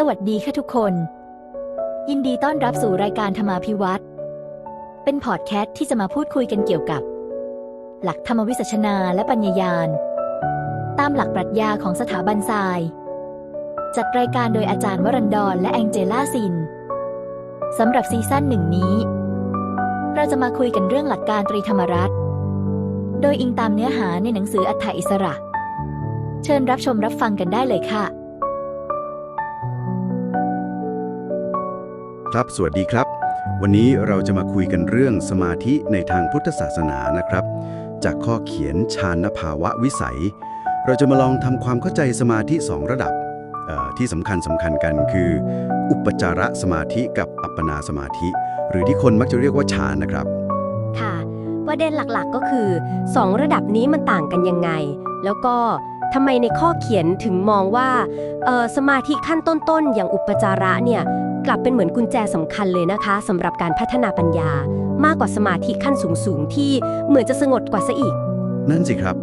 สวัสดีค่ะทุกคน ยินดีต้อนรับสู่รายการธรรมาภิวัตน์เป็นพอดแคสต์ที่จะมาพูดคุยกันเกี่ยวกับ หลักธรรมวิสัชนาและปัญญายาณ ตามหลักปรัชญาของสถาบันทราย จัดรายการโดยอาจารย์วรันดรและแองเจล่าซินสำหรับซีซั่นหนึ่งนี้ เราจะมาคุยกันเรื่องหลักการตรีธรรมรัตน์โดยอิงตามเนื้อหาในหนังสืออัฏฐอิสระ เชิญรับชมรับฟังกันได้เลยค่ะ ครับสวัสดีครับ วันนี้เราจะมาคุยกันเรื่องสมาธิในทางพุทธศาสนานะครับ จากข้อเขียนฌานภาวะวิสัย เราจะมาลองทำความเข้าใจสมาธิ 2 ระดับที่สำคัญสำคัญกันคือ อุปจารสมาธิกับอัปปนาสมาธิ หรือที่คนมักจะเรียกว่าฌานนะครับ ค่ะประเด็นหลักๆก็คือ 2 ระดับนี้มันต่างกันยังไง แล้วก็ทำไมในข้อเขียนถึงมองว่าสมาธิขั้นต้นๆ อย่างอุปจาระเนี่ย กลับเป็นเหมือนกุญแจสำคัญเลยนะคะสำหรับการพัฒนาปัญญา มากกว่าสมาธิขั้นสูงๆ ที่เหมือนจะสงบกว่าซะอีก นั่นสิครับ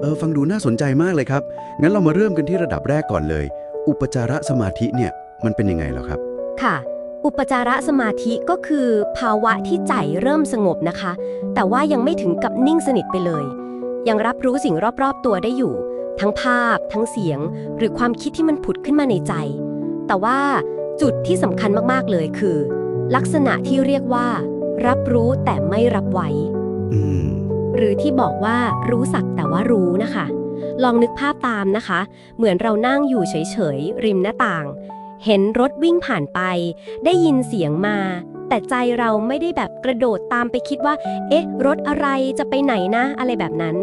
เออฟังดูน่าสนใจมากเลยครับ งั้นเรามาเริ่มกันที่ระดับแรกก่อนเลย อุปจารสมาธิเนี่ยมันเป็นยังไงเหรอครับ ค่ะ อุปจารสมาธิก็คือภาวะที่ใจเริ่มสงบนะคะ แต่ว่ายังไม่ถึงกับนิ่งสนิทไปเลย ยังรับรู้สิ่งรอบๆ ตัวได้อยู่ ทั้งภาพ ทั้งเสียง หรือความคิดที่มันผุดขึ้นมาในใจ แต่ว่า จุดที่สำคัญมากๆเลยคือ ลักษณะที่เรียกว่า รับรู้แต่ไม่รับไว้ อืม หรือที่บอกว่ารู้สักแต่ว่ารู้นะคะ ลองนึกภาพตามนะคะ เหมือนเรานั่งอยู่เฉยๆ ริมหน้าต่าง เห็นรถวิ่งผ่านไป ได้ยินเสียงมา แต่ใจเราไม่ได้แบบกระโดดตามไปคิดว่า เอ๊ะ รถอะไรจะไปไหนนะ อะไรแบบนั้น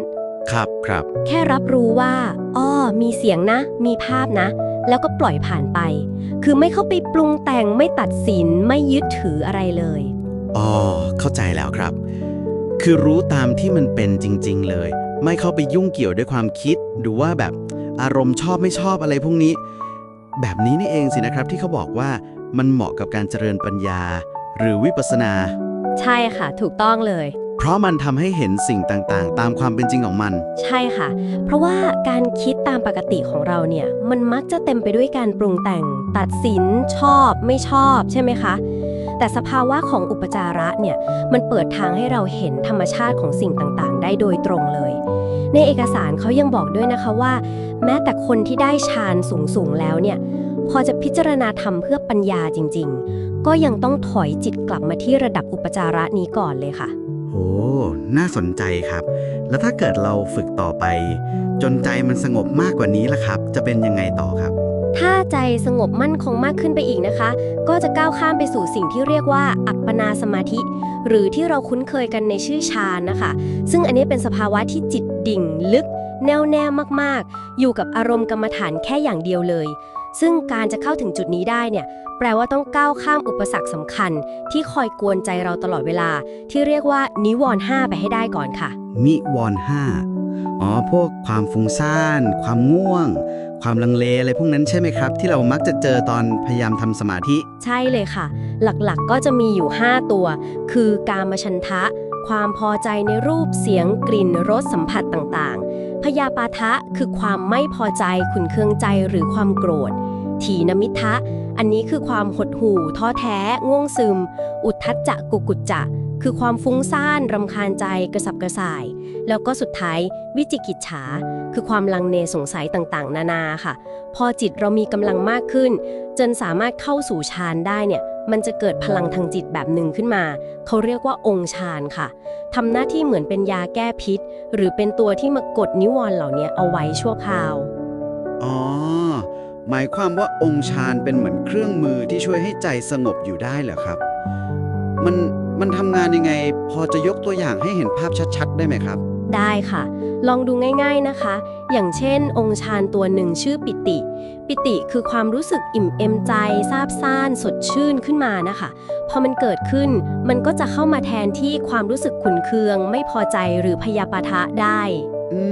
ครับครับ แค่รับรู้ว่า อ้อ มีเสียงนะ มีภาพนะ แล้วก็ปล่อยผ่านไป คือไม่เข้าไปปรุงแต่งไม่ตัดสินไม่ยึดถืออะไรเลยอ๋อเข้าใจแล้วครับ คือรู้ตามที่มันเป็นจริง ๆ เลย ไม่เข้าไปยุ่งเกี่ยวด้วยความคิดหรือว่าแบบอารมณ์ชอบไม่ชอบอะไรพวกนี้ แบบนี้นี่เองสินะครับที่เขาบอกว่ามันเหมาะกับการเจริญปัญญา หรือวิปัสสนา ใช่ค่ะ ถูกต้องเลย เพราะมันทำให้เห็นสิ่งต่างๆ ตามความเป็นจริงของมัน ใช่ค่ะ เพราะว่าการคิดตามปกติของเราเนี่ย มันมักจะเต็มไปด้วยการปรุงแต่ง ตัดสิน ชอบ ไม่ชอบ ใช่ไหมคะ แต่สภาวะของอุปจาระเนี่ย มันเปิดทางให้เราเห็นธรรมชาติของสิ่งต่างๆ ได้โดยตรงเลย ในเอกสารเขายังบอกด้วยนะคะว่า แม้แต่คนที่ได้ฌานสูงๆแล้วเนี่ย พอจะพิจารณาธรรมเพื่อปัญญาจริง ๆ ก็ยังต้องถอยจิตกลับมาที่ระดับอุปจาระนี้ก่อนเลยค่ะ โห น่าสนใจครับ แล้วถ้าเกิดเราฝึกต่อไป จนใจมันสงบมากกว่านี้ล่ะครับ จะเป็นยังไงต่อครับ ถ้าใจสงบมั่นคงมากขึ้นไปอีกนะคะ ก็จะก้าวข้ามไปสู่สิ่งที่เรียกว่า อัปปนาสมาธิ หรือที่เราคุ้นเคยกันในชื่อฌานนะคะ ซึ่งอันนี้เป็นสภาวะที่จิตดิ่งลึก แน่วแน่มากๆ อยู่กับอารมณ์กรรมฐานแค่อย่างเดียวเลยซึ่งการจะเข้าถึงจุดนี้ได้เนี่ย แปลว่าต้องก้าวข้ามอุปสรรคสำคัญ ที่คอยกวนใจเราตลอดเวลา ที่เรียกว่านิวรณ์ห้าไปให้ได้ก่อนค่ะ มิวรห้าอ๋อ พวกความฟุ้งซ่าน ความง่วง ความลังเลอะไรพวกนั้นใช่ไหมครับ ที่เรามักจะเจอตอนพยายามทำสมาธิ ใช่เลยค่ะ หลักๆก็จะมีอยู่ 5 ตัว คือกามชันทะ ความพอใจในรูปเสียงกลิ่นรสสัมผัสต่างๆ พยาปาทะคือความไม่พอใจขุนเคืองใจหรือความโกรธ ถีนมิทะ อันนี้คือความหดหู่ ท้อแท้ ง่วงซึม อุทธัจจะกุกุจจะ คือความฟุ้งซ่านรำคาญใจกระสับกระส่าย แล้วก็สุดท้ายวิจิกิจฉา คือความลังเลสงสัยต่างๆ นานาค่ะ พอจิตเรามีกำลังมากขึ้น จนสามารถเข้าสู่ฌานได้เนี่ยมันจะเกิดพลังทางจิตแบบหนึ่งขึ้นมา เขาเรียกว่าองค์ฌานค่ะ ทำหน้าที่เหมือนเป็นยาแก้พิษ หรือเป็นตัวที่มากดนิวรณ์เหล่านี้เอาไว้ชั่วคราว หมายความว่าองค์ฌานเป็นเหมือนเครื่องมือที่ช่วยให้ใจสงบอยู่ได้เหรอครับ มันมันทำงานยังไง พอจะยกตัวอย่างให้เห็นภาพชัดๆ ได้ไหมครับ ได้ค่ะ ลองดูง่าย ๆนะคะ อย่างเช่น องค์ฌานตัวหนึ่งชื่อปิติ ปิติคือความรู้สึกอิ่มเอมใจซาบซ่านสดชื่นขึ้นมานะคะ พอมันเกิดขึ้น มันก็จะเข้ามาแทนที่ความรู้สึกขุนเคือง ไม่พอใจหรือพยาปาทะได้ อื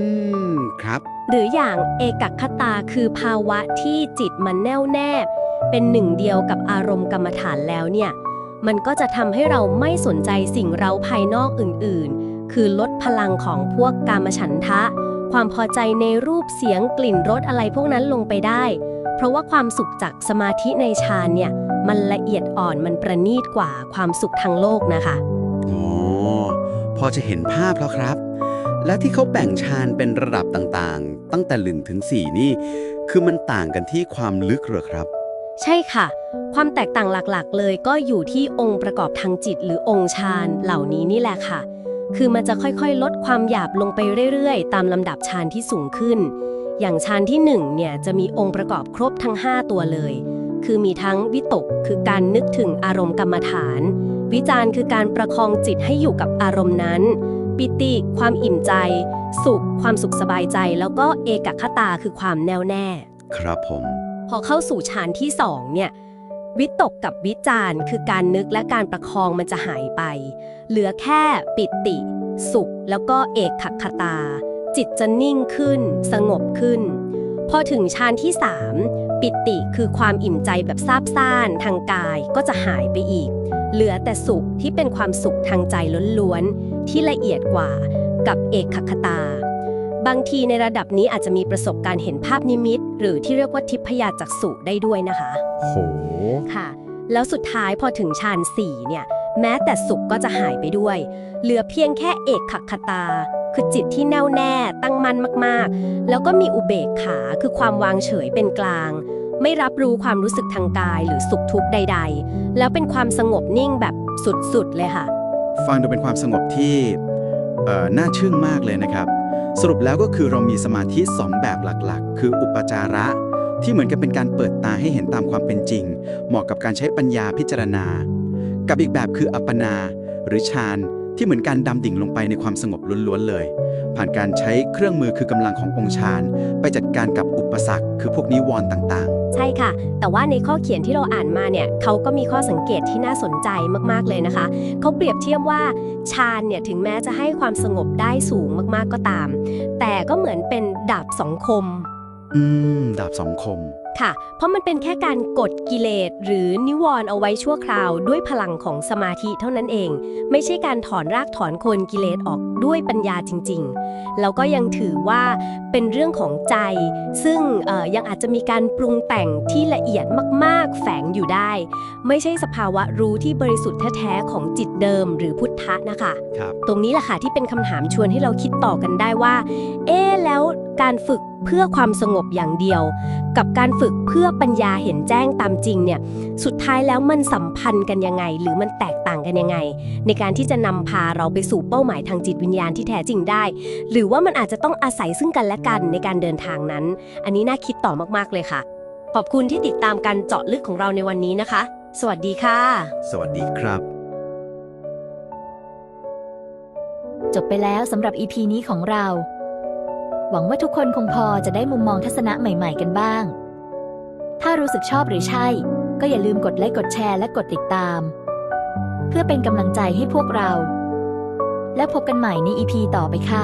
ม ครับ หรืออย่างเอกคตาคือภาวะที่จิตมันแน่วแนบเป็นหนึ่งเดียวกับอารมณ์กรรมฐานแล้วเนี่ย มันก็จะทำให้เราไม่สนใจสิ่งเราภายนอกอื่นๆ คือลดพลังของพวกกามฉันทะ ความพอใจในรูปเสียงกลิ่นรสอะไรพวกนั้นลงไปได้ เพราะว่าความสุขจากสมาธิในฌานเนี่ย มันละเอียดอ่อนมันประณีตกว่าความสุขทางโลกนะคะ อ๋อ พอจะเห็นภาพแล้วครับ และที่เขาแบ่งฌานเป็นระดับต่างๆ ตั้งแต่หนึ่งถึงสี่นี่ คือมันต่างกันที่ความลึกเหรอครับ ใช่ค่ะ ความแตกต่างหลักๆ เลยก็อยู่ที่องค์ประกอบทางจิต หรือองค์ฌานเหล่านี้นี่แหละค่ะ คือมันจะค่อยๆ ลดความหยาบลงไปเรื่อยๆ ตามลำดับฌานที่สูงขึ้น อย่างฌานที่1เนี่ยจะมีองค์ประกอบครบทั้ง 5 ตัวเลย คือมีทั้งวิตกคือการนึกถึงอารมณ์กรรมฐาน วิจารณ์คือการประคองจิตให้อยู่กับอารมณ์นั้น ปิติ ความอิ่มใจ สุข ความสุขสบายใจ แล้วก็เอกคตาคือความแน่วแน่ ครับผม พอเข้าสู่ฌานที่สองเนี่ยวิตกกับวิจารณ์คือการนึกและการประคองมันจะหายไป เหลือแค่ปิติ สุข แล้วก็เอกขัคตา จิตจะนิ่งขึ้น สงบขึ้น พอถึงฌานที่สามปิติคือความอิ่มใจแบบซาบซ่านทางกายก็จะหายไปอีก เหลือแต่สุขที่เป็นความสุขทางใจล้วนๆ ที่ละเอียดกว่ากับเอกขัคตา บางทีในระดับนี้อาจจะมีประสบการณ์เห็นภาพนิมิต หรือที่เรียกว่าทิพยจักษุได้ด้วยนะคะโหค่ะ แล้วสุดท้ายพอถึงฌานสี่เนี่ย แม้แต่สุขก็จะหายไปด้วย เหลือเพียงแค่เอกขัคตา คือจิตที่แน่วแน่ตั้งมั่นมากๆ แล้วก็มีอุเบกขาคือความวางเฉยเป็นกลาง ไม่รับรู้ความรู้สึกทางกายหรือสุขทุกข์ใด ๆ แล้วเป็นความสงบนิ่งแบบสุดๆเลยค่ะ ฟังดูเป็นความสงบที่น่าชื่นมากเลยนะครับ สรุปแล้วก็คือเรามีสมาธิ 2 แบบหลักๆ คืออุปจาระ ที่เหมือนกับเป็นการเปิดตาให้เห็นตามความเป็นจริง เหมาะกับการใช้ปัญญาพิจารณา กับอีกแบบคืออัปปนา หรือฌาน ที่เหมือนการดำดิ่งลงไปในความสงบล้วนๆเลย ผ่านการใช้เครื่องมือคือกำลังขององค์ฌานไปจัดการกับอุปสรรค คือพวกนิวรณ์ต่างๆ ใช่ค่ะ แต่ว่าในข้อเขียนที่เราอ่านมาเนี่ยเขาก็มีข้อสังเกตที่น่าสนใจมากๆเลยนะคะ เขาเปรียบเทียบว่าฌานเนี่ยถึงแม้จะให้ความสงบได้สูงมากๆก็ตาม แต่ก็เหมือนเป็นดาบสองคม อืม ดาบสองคม ค่ะ เพราะมันเป็นแค่การกดกิเลสหรือนิวรณ์เอาไว้ชั่วคราวด้วยพลังของสมาธิเท่านั้นเอง ไม่ใช่การถอนรากถอนโคนกิเลสออกด้วยปัญญาจริง ๆ แล้วก็ยังถือว่าเป็นเรื่องของใจ ซึ่งเอ่อยังอาจจะมีการปรุงแต่งที่ละเอียดมากๆ แฝงอยู่ได้ ไม่ใช่สภาวะรู้ที่บริสุทธิ์แท้ๆของจิตเดิม หรือพุทธะนะคะครับตรงนี้แหละค่ะที่เป็นคำถามชวนให้เราคิดต่อกันได้ว่า เอ๊ะแล้วการฝึก เพื่อความสงบอย่างเดียว กับการฝึกเพื่อปัญญาเห็นแจ้งตามจริงเนี่ยสุดท้ายแล้วมันสัมพันธ์กันยังไง หรือมันแตกต่างกันยังไง ในการที่จะนำพาเราไปสู่เป้าหมายทางจิตวิญญาณที่แท้จริงได้ หรือว่ามันอาจจะต้องอาศัยซึ่งกันและกันในการเดินทางนั้น อันนี้น่าคิดต่อมากๆเลยค่ะ ขอบคุณที่ติดตามการเจาะลึกของเราในวันนี้นะคะ สวัสดีค่ะ สวัสดีครับจบไปแล้วสำหรับ EP นี้ของเรา หวังว่าทุกคนคงพอจะได้มุมมองทัศนะใหม่ ๆ กันบ้าง ถ้ารู้สึกชอบหรือใช่ ก็อย่าลืมกดไลค์กดแชร์และกดติดตาม เพื่อเป็นกำลังใจให้พวกเรา และพบกันใหม่ในอีพีต่อไปค่ะ